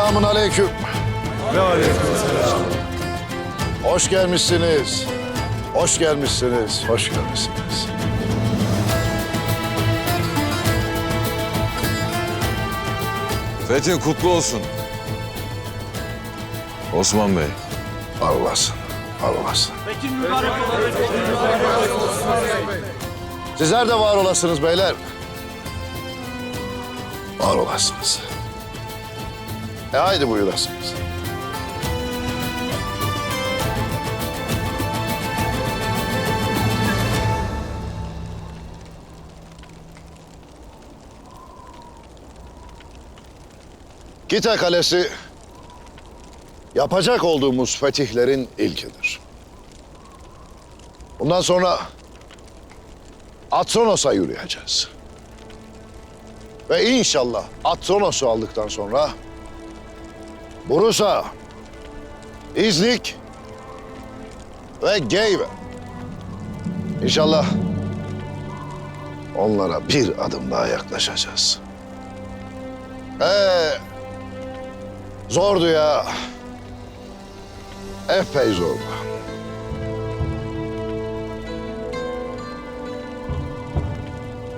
Selamun aleyküm. Ve aleykümselam. Hoş gelmişsiniz. Hoş gelmişsiniz. Hoş gelmişsiniz. Fethin kutlu olsun. Osman Bey. Var olasın. Var olasın. Sizler de var olasınız beyler. Var olasınız. E haydi buyurasınız. Gite Kalesi yapacak olduğumuz fetihlerin ilkidir. Bundan sonra Atronos'a yürüyeceğiz. Ve inşallah Atronos'u aldıktan sonra Bursa, İznik ve Geyve. İnşallah onlara bir adım daha yaklaşacağız. Ee, zordu ya. Epey zordu.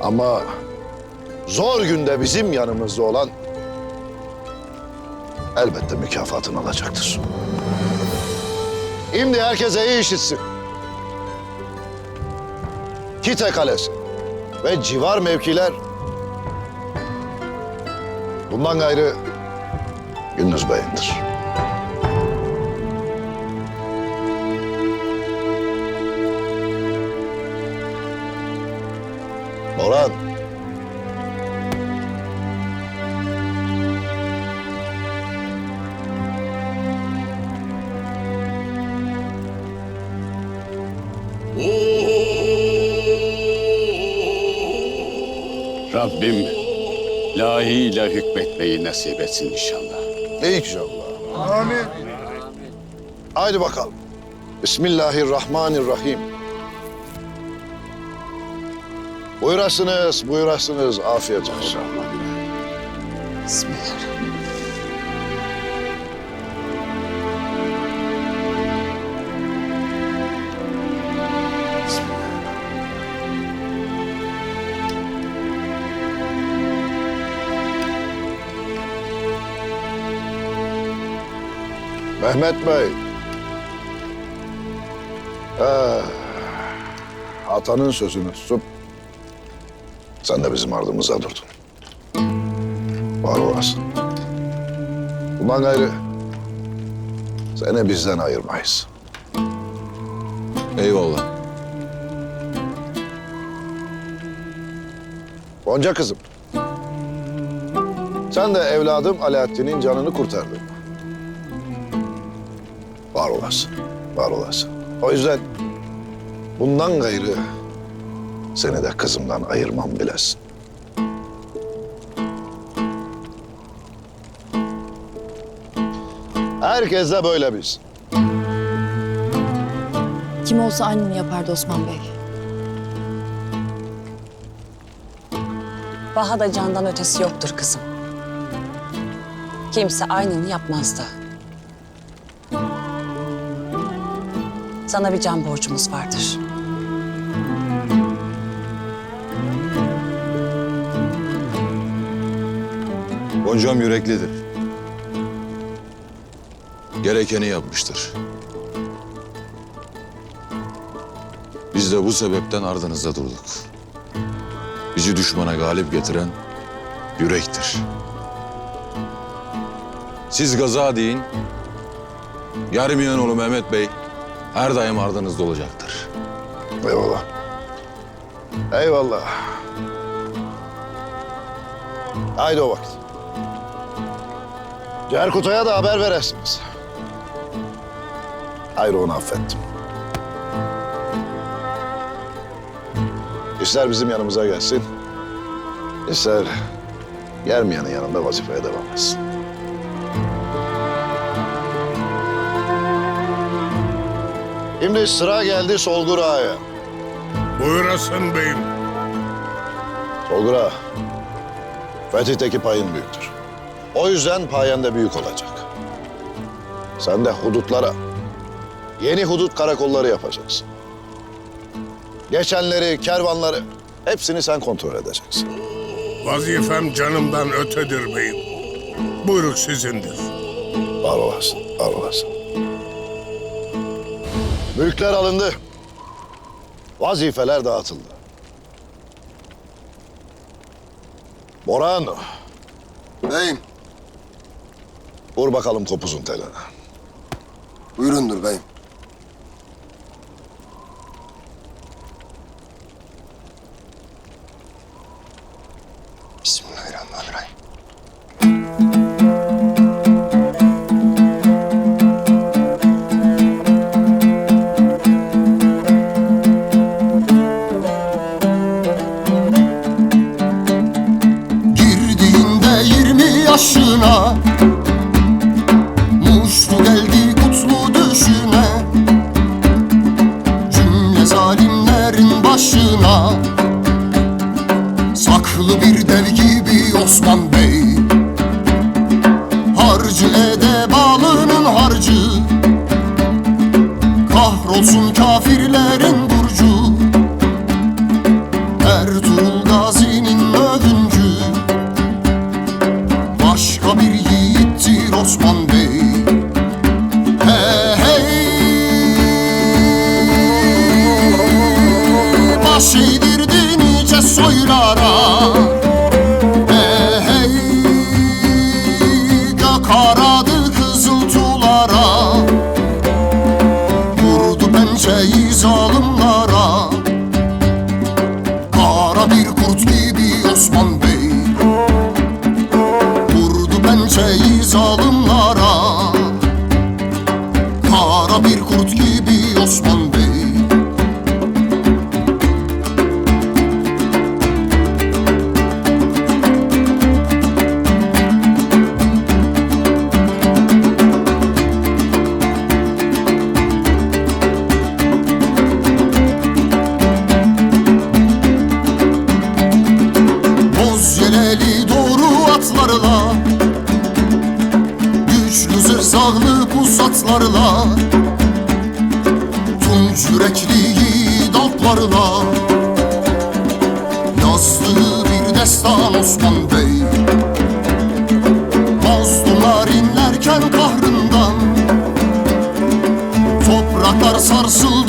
Ama zor günde bizim yanımızda olan elbette mükafatını alacaktır. Şimdi herkese iyi işitsin. Kite Kalesi ve civar mevkiler bundan gayrı Gündüz Bey'indir. Orhan. Rabbim layığıyla hükmetmeyi nasip etsin inşallah. İnşallah. Amin. Haydi bakalım. Bismillahirrahmanirrahim. Buyurasınız, buyurasınız. Afiyet olsun. Bismillah. Mehmet Bey. Ee, atanın sözünü tutup sen de bizim ardımıza durdun. Var olasın. Bundan gayrı seni bizden ayırmayız. Eyvallah. Gonca kızım. Sen de evladım Alaaddin'in canını kurtardın. Var olasın, var olasın. O yüzden bundan gayrı seni de kızımdan ayırmam bilesin. Herkes de böyle biz. Kim olsa aynını yapardı Osman Bey. Bahada candan ötesi yoktur kızım. Kimse aynını yapmazdı. Sana bir can borcumuz vardır. Goncam yüreklidir. Gerekeni yapmıştır. Biz de bu sebepten ardınızda durduk. Bizi düşmana galip getiren yürektir. Siz gaza deyin, Yarimiyonoğlu Mehmet Bey her daim ardınızda olacaktır. Eyvallah. Eyvallah. Haydi o vakit. Cerkut'a da haber veresiniz. Hayır onu affettim. İster bizim yanımıza gelsin, ister gelmeyenin yanında vazifeye devam etsin. Şimdi sıra geldi Solgur Ağa'ya. Buyurasın beyim. Solgur Ağa, Fetih'teki payın büyüktür. O yüzden payen de büyük olacak. Sen de hudutlara, yeni hudut karakolları yapacaksın. Geçenleri, kervanları, hepsini sen kontrol edeceksin. Vazifem canımdan ötedir beyim. Buyruk sizindir. Var olasın, var olasın. Mülkler alındı. Vazifeler dağıtıldı. Boran, Beyim, vur bakalım kopuzun teline. buyurundur beyim. Gibi Osman Bey. Harcı edebalının harcı Kahrolsun kafirlerin burcu. Ertuğrul Gazi'nin övüncü Başka bir yiğittir Osman Bey. Hey hey. Baş eğdirdi nice soylara Zırhsağlı pusatlarla Tunç yürekli yiğit alplarla Yazdığı bir destan Osman Bey Mazlumlar inlerken kahrından. Topraklar sarsıldı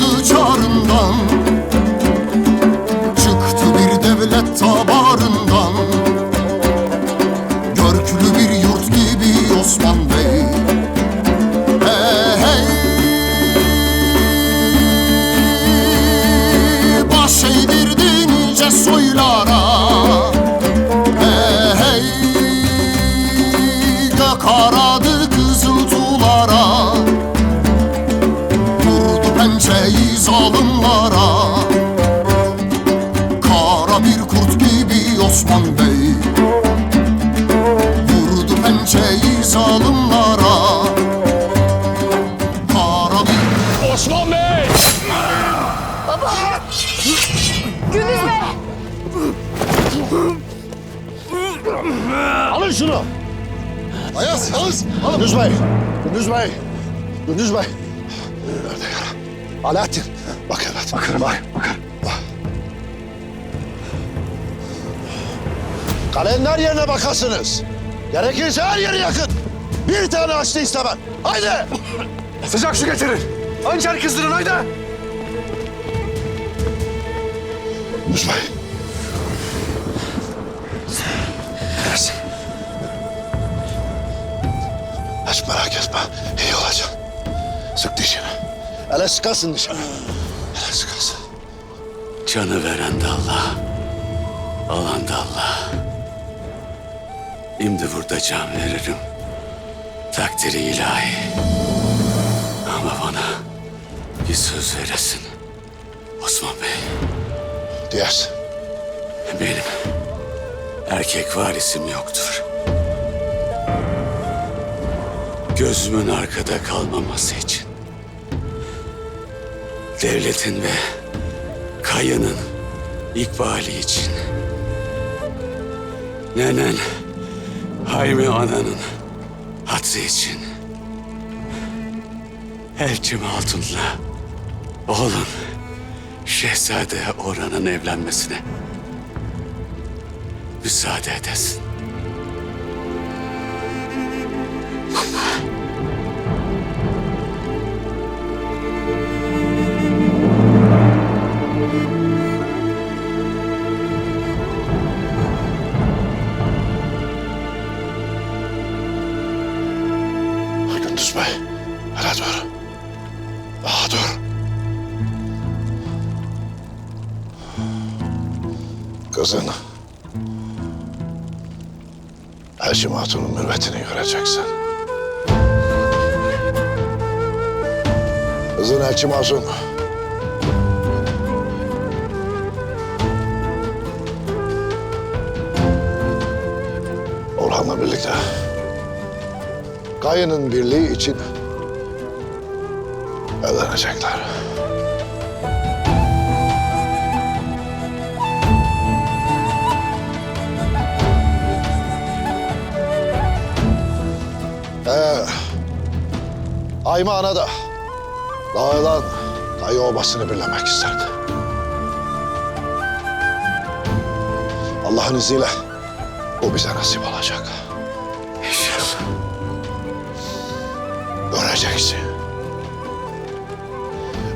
zalimlara Kara bir kurt gibi Osman Bey Vurdu pençeyi zalimlara Kara bir Osman Bey! Alın şunu. Ayaz, Ayaz. Gündüz Bey, Gündüz Bey, Gündüz Bey. Nerede yara? Alaaddin. Bakarım, bak, bakarım. Kalender yerine bakasınız. Gerekirse her yeri yakın. Bir tane açtı istemem. Haydi. Sıcak su getirin. Hançer kızdırın haydi. Bey. Gelsin. Hiç merak etme. iyi olacak. Sık dişini. Hele sıkasın dişini. Hele sıkasın. Canı veren de Allah, alan da Allah. Şimdi burada can veririm. Takdiri ilahi. Ama bana bir söz veresin. Osman Bey, Diyersin. benim erkek varisim yoktur. Gözümün arkada kalmaması için. Devletin ve kayının ikbali için. Nenen, Haymi ananın hatırı için. Elçim Hatun'la oğlum Şehzade Orhan'ın evlenmesine müsaade edesin. Kızın... Elçim Hatun'un mürvetini göreceksin. Kızın Elçim Hatun. Orhan'la birlikte Kayının birliği için evlenecekler. Ayma Ana da dağılan Kayı Obası'nı birlemek isterdi. Allah'ın izniyle bu bize nasip olacak. İnşallah. Göreceksin.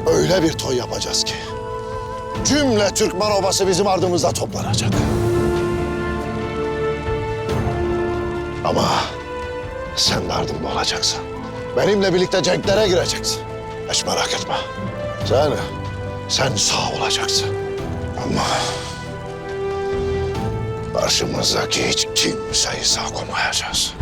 Öyle bir toy yapacağız ki... ...cümle Türkmen obası bizim ardımızda toplanacak. Ama sen de ardımda olacaksın. Benimle birlikte cenklere gireceksin. Hiç merak etme. Sen, sen sağ olacaksın. Ama karşımızdaki hiç kimseyi sağ koymayacağız.